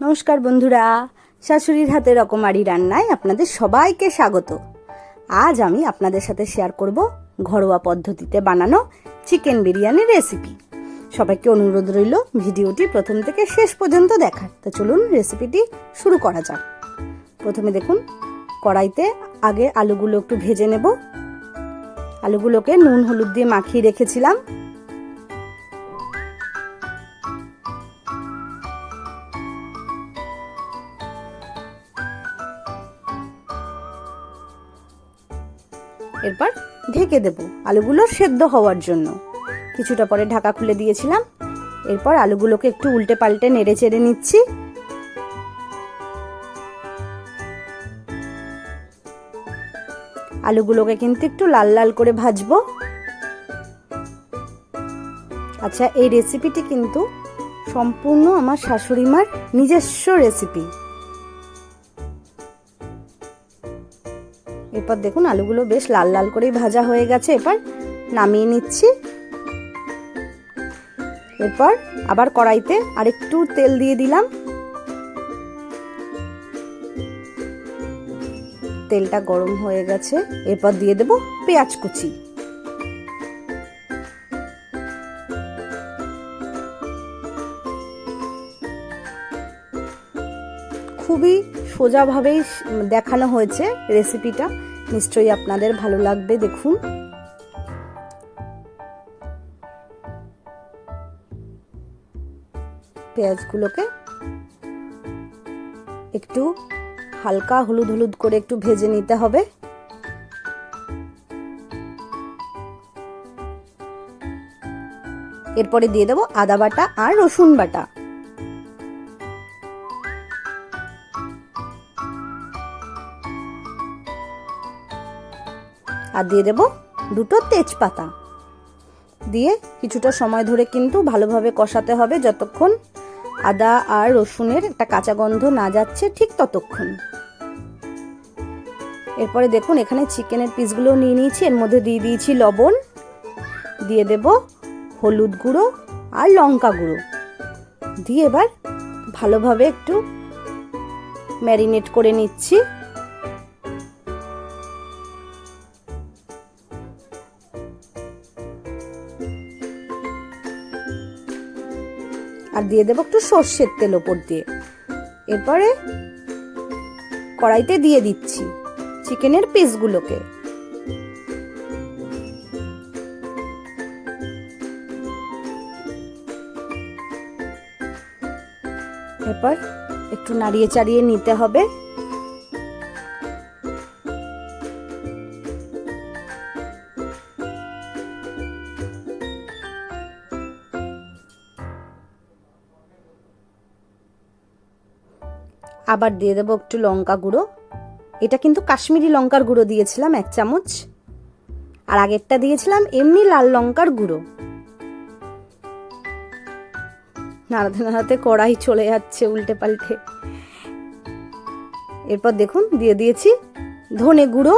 নমস্কার বন্ধুরা। শাশুড়ির হাতে রকমারি রান্নায় আপনাদের সবাইকে স্বাগত। আজ আমি আপনাদের সাথে শেয়ার করব ঘরোয়া পদ্ধতিতে বানানো চিকেন বিরিয়ানির রেসিপি সবাইকে অনুরোধ রইল ভিডিওটি প্রথম থেকে শেষ পর্যন্ত দেখার। তো চলুন রেসিপিটি শুরু করা যাক। প্রথমে দেখুন, কড়াইতে আগে আলুগুলো একটু ভেজে নেব। আলুগুলোকে নুন, হলুদ দিয়ে মাখিয়ে রেখেছিলাম। এরপর ঢেকে দেব আলুগুলো সেদ্ধ হওয়ার জন্য। কিছুটা পরে ঢাকা খুলে দিয়েছিলাম। এরপর আলুগুলোকে একটু উল্টে পাল্টে নেড়ে চেড়ে নিচ্ছি। আলুগুলোকে কিন্তু একটু লাল লাল করে ভাজবো। আচ্ছা এই রেসিপিটি কিন্তু সম্পূর্ণ আমার শাশুড়ি মার নিজস্ব রেসিপি এরপর দেখুন আলুগুলো বেশ লাল লাল করেই ভাজা হয়ে গেছে। এরপর নামিয়ে নিচ্ছি। এরপর আবার কড়াইতে আরেকটু তেল দিয়ে দিলাম। তেলটা গরম হয়ে গেছে। এরপর দিয়ে দেব পেঁয়াজ কুচি। খুবই সোজাভাবেই দেখানো হয়েছে রেসিপিটা। নিশ্চয়ই আপনাদের ভালো লাগবে, দেখুন। পেঁয়াজগুলোকে একটু হালকা হলুদ হলুদ করে একটু ভেজে নিতে হবে। এরপরে দিয়ে দেবো আদা বাটা আর রসুন বাটা। আর দিয়ে দেব দুটো তেজপাতা। দিয়ে কিছুটা সময় ধরে কিন্তু ভালোভাবে কষাতে হবে যতক্ষণ আদা আর রসুনের একটা কাঁচা গন্ধ না যাচ্ছে ঠিক ততক্ষণ। এরপরে দেখুন এখানে চিকেনের পিসগুলো নিয়ে নিয়েছি, এর মধ্যে দিয়ে দিয়েছি লবণ, দিয়ে দেব হলুদ গুঁড়ো আর লঙ্কা গুঁড়ো। দিয়ে এবার ভালোভাবে একটু ম্যারিনেট করে নিচ্ছি। আর দিয়ে দেবো একটু সর্ষের তেল ওপর দিয়ে। এরপরে কড়াইতে দিয়ে দিচ্ছি চিকেনের পিসগুলোকে। এরপর একটু নাড়িয়ে চাড়িয়ে নিতে হবে। আবার দিয়ে দেবো একটু লঙ্কা গুঁড়ো। এটা কিন্তু কাশ্মীরি লঙ্কার গুঁড়ো দিয়েছিলাম, এক চামচ। আর আগেরটা দিয়েছিলাম এমনি লাল লঙ্কার গুঁড়ো। নাড়াতে নাড়াতে কড়াই চলে যাচ্ছে উল্টে পাল্টে। এরপর দেখুন, দিয়ে দিয়েছি ধনে গুঁড়ো।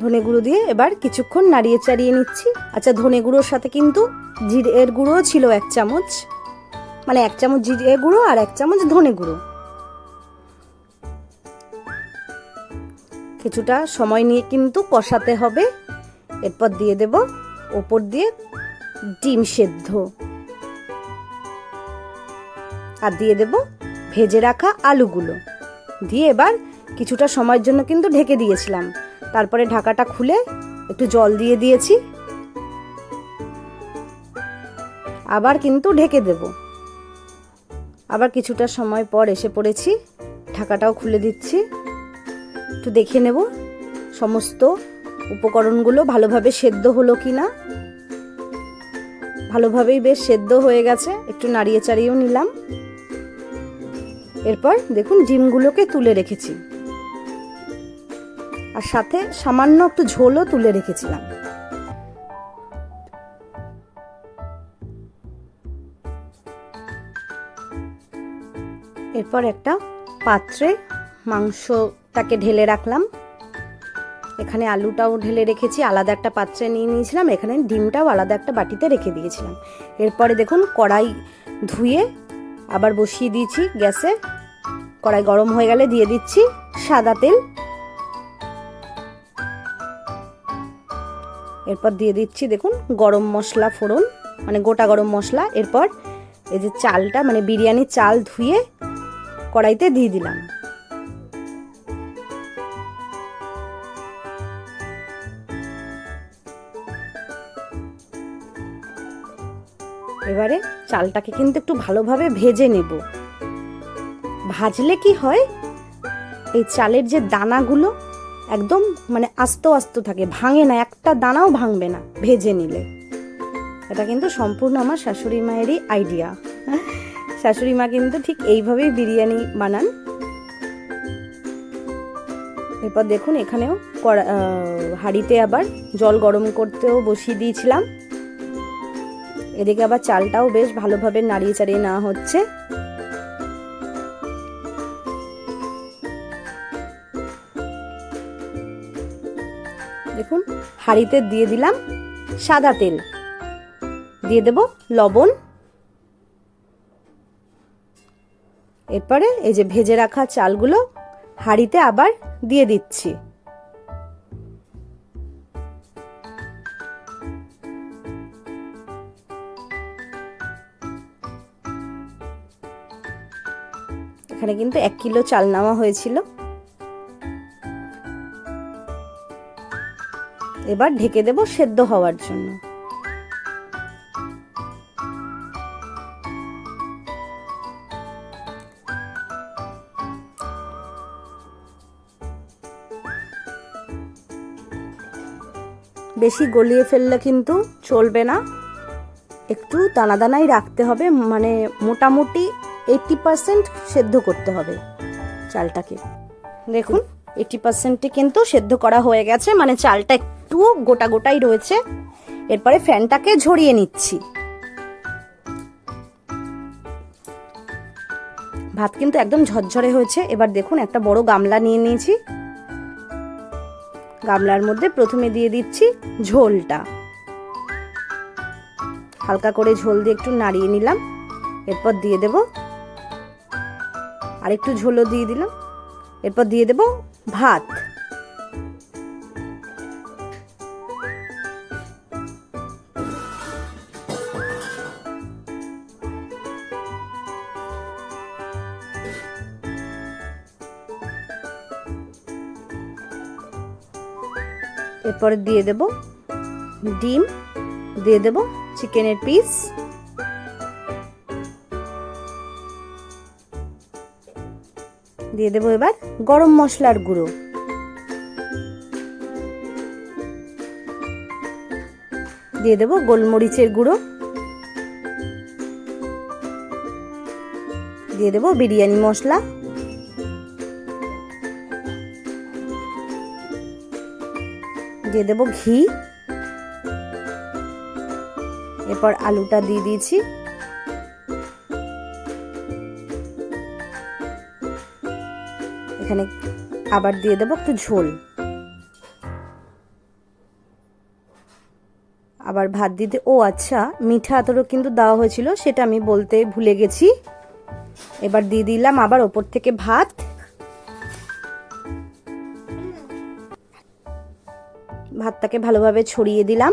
ধনে গুঁড়ো দিয়ে এবার কিছুক্ষণ নাড়িয়ে চাড়িয়ে নিচ্ছি। আচ্ছা ধনে গুঁড়োর সাথে কিন্তু জিরের গুঁড়ো ছিল এক চামচ। মানে এক চামচ জিরে গুঁড়ো আর এক চামচ ধনে গুঁড়ো। কিছুটা সময় নিয়ে কিন্তু কষাতে হবে। এরপর দিয়ে দেব ওপর দিয়ে ডিম সেদ্ধ। আর দিয়ে দেব ভেজে রাখা আলুগুলো। দিয়ে এবার কিছুটা সময়ের জন্য কিন্তু ঢেকে দিয়েছিলাম। তারপরে ঢাকাটা খুলে একটু জল দিয়ে দিয়েছি। আবার কিন্তু ঢেকে দেবো। আবার কিছুটা সময় পর এসে পড়েছি। ঢাকাটাও খুলে দিচ্ছি। একটু দেখে নেব সমস্ত উপকরণগুলো ভালোভাবে সেদ্ধ হলো কি না ভালোভাবেই বেশ সেদ্ধ হয়ে গেছে। একটু নাড়িয়ে চাড়িয়েও নিলাম। এরপর দেখুন ডিমগুলোকে তুলে রেখেছি। আর সাথে সামান্য একটু ঝোলও তুলে রেখেছিলাম। এরপর একটা পাত্রে মাংসটাকে ঢেলে রাখলাম। এখানে আলুটাও ঢেলে রেখেছি, আলাদা একটা পাত্রে নিয়ে নিয়েছিলাম, এখানে ডিমটাও আলাদা একটা বাটিতে রেখে দিয়েছিলাম। এরপরে দেখুন, কড়াই ধুয়ে আবার বসিয়ে দিয়েছি গ্যাসে। কড়াই গরম হয়ে গেলে দিয়ে দিচ্ছি সাদা তেল। এরপর দিয়ে দিচ্ছি দেখুন, গরম মশলা ফোড়ন মানে গোটা গরম মশলা। এরপর এই যে চালটা মানে বিরিয়ানির চাল ধুয়ে কড়াইতে দিয়ে দিলাম। এবারে চালটাকে কিন্তু একটু ভালোভাবে ভেজে নেব। ভাজলে কি হয়? এই চালের যে দানাগুলো একদম মানে আস্ত আস্ত থাকে, ভাঙে না, একটা দানাও ভাঙবে না ভেজে নিলে। এটা কিন্তু সম্পূর্ণ আমার শাশুড়ি মায়েরই আইডিয়া শাশুড়ি মা কিন্তু ঠিক এইভাবেই বিরিয়ানি বানান। এরপর দেখুন এখানেও কড়া- হাঁড়িতে আবার জল গরম করতেও বসিয়ে দিয়েছিলাম। এদিকে আবার চালটাও বেশ ভালোভাবে নাড়িয়ে চাড়িয়ে নেওয়া হচ্ছে। দেখুন, হাঁড়িতে দিয়ে দিলাম সাদা তেল। দিয়ে দেব লবণ। এরপরে এই যে ভেজে রাখা চালগুলো হাঁড়িতে আবার দিয়ে দিচ্ছি। এখানে কিন্তু এক কিলো চাল নেওয়া হয়েছিল। এবার ঢেকে দেব সেদ্ধ হওয়ার জন্য। বেশি গলিয়ে ফেললে কিন্তু চলবে না। একটু দানা দানাই রাখতে হবে মানে মোটামুটি এইটটি পার্সেন্ট সেদ্ধ করতে হবে চালটাকে। দেখুন এইটটি পার্সেন্টে কিন্তু সেদ্ধ করা হয়ে গেছে মানে চালটা একটু গোটা গোটাই রয়েছে। এরপরে ফ্যানটাকে ঝরিয়ে নিচ্ছি। ভাত কিন্তু একদম ঝরঝরে হয়েছে। এবার দেখুন, একটা বড় গামলা নিয়ে নিয়েছি। গামলার মধ্যে প্রথমে দিয়ে দিচ্ছি ঝোলটা। হালকা করে ঝোল দিয়ে একটু নাড়িয়ে নিলাম, এরপর দিয়ে দেব আর একটু ঝোলও দিয়ে দিলাম, এরপর দিয়ে দেব ভাত। এরপরে দিয়ে দেব ডিম, দিয়ে দেব চিকেনের পিস। দিয়ে দেবো এবার গরম মশলার গুঁড়ো। দিয়ে দেবো গোলমরিচের গুঁড়ো। দিয়ে দেবো বিরিয়ানি মশলা। দিয়ে দেবো ঘি। এরপর আলুটা দিয়ে দিয়েছি। এখানে আবার দিয়ে দেবো একটু ঝোল। আবার ভাত দিতে ও আচ্ছা মিঠা আতরও কিন্তু দেওয়া হয়েছিল, সেটা আমি বলতে ভুলে গেছি। এবার দিয়ে দিলাম আবার ওপর থেকে ভাত। ভাতটাকে ভালোভাবে ছড়িয়ে দিলাম।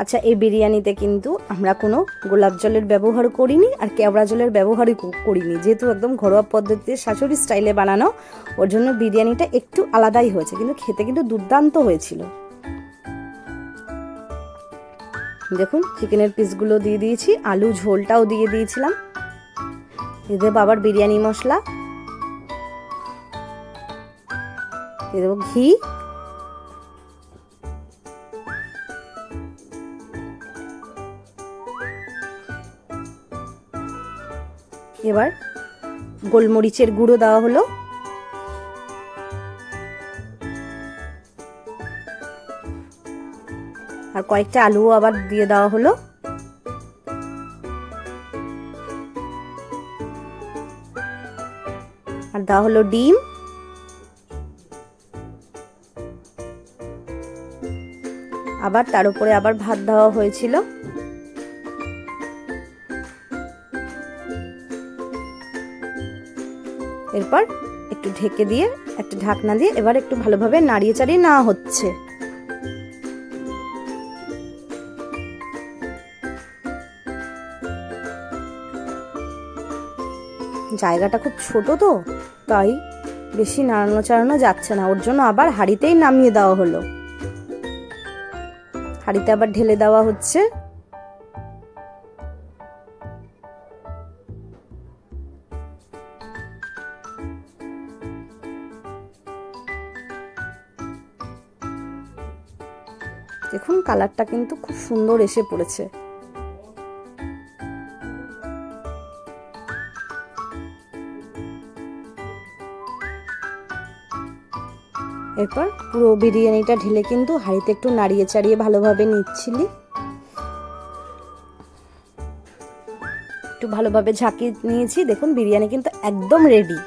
আচ্ছা এই বিরিয়ানিতে কিন্তু আমরা কোনো গোলাপ জলের ব্যবহার করিনি আর কেওড়া জলের ব্যবহারই করিনি। যেহেতু একদম ঘরোয়া পদ্ধতিতে শাশুড়ি স্টাইলে বানানো, ওর জন্য বিরিয়ানিটা একটু আলাদাই হয়েছে, কিন্তু খেতে কিন্তু দুর্দান্ত হয়েছিল। দেখুন, চিকেনের পিসগুলো দিয়ে দিয়েছি, আলু ঝোলটাও দিয়ে দিয়েছিলাম। এদের বাবার বিরিয়ানি মশলা দিয়ে দেবো ঘি। এবার গোলমরিচের গুঁড়ো দেওয়া হলো। আর কয়েকটা আলুও আবার দিয়ে দেওয়া হলো। আর দেওয়া হলো ডিম। আবার তার উপরে আবার ভাত দেওয়া হয়েছিল। এরপর একটু ঢেকে দিয়ে, একটা ঢাকনা দিয়ে এবার একটু ভালোভাবে নাড়িয়ে চাড়িয়ে নেওয়া হচ্ছে। জায়গাটা খুব ছোট তো, তাই বেশি নাড়ানো চাড়ানো যাচ্ছে না। ওর জন্য আবার হাড়িতেই নামিয়ে দেওয়া হলো। হাঁড়িতে আবার ঢেলে দেওয়া হচ্ছে। দেখুন কালারটা কিন্তু খুব সুন্দর এসে পড়েছে। এরপর পুরো বিরিয়ানিটা ঢেলে কিন্তু হাঁড়িতে একটু নাড়িয়ে চাড়িয়ে ভালোভাবে নিচ্ছিলি। একটু ভালোভাবে ঝাঁকিয়ে নিয়েছি। দেখুন, বিরিয়ানি কিন্তু একদম রেডি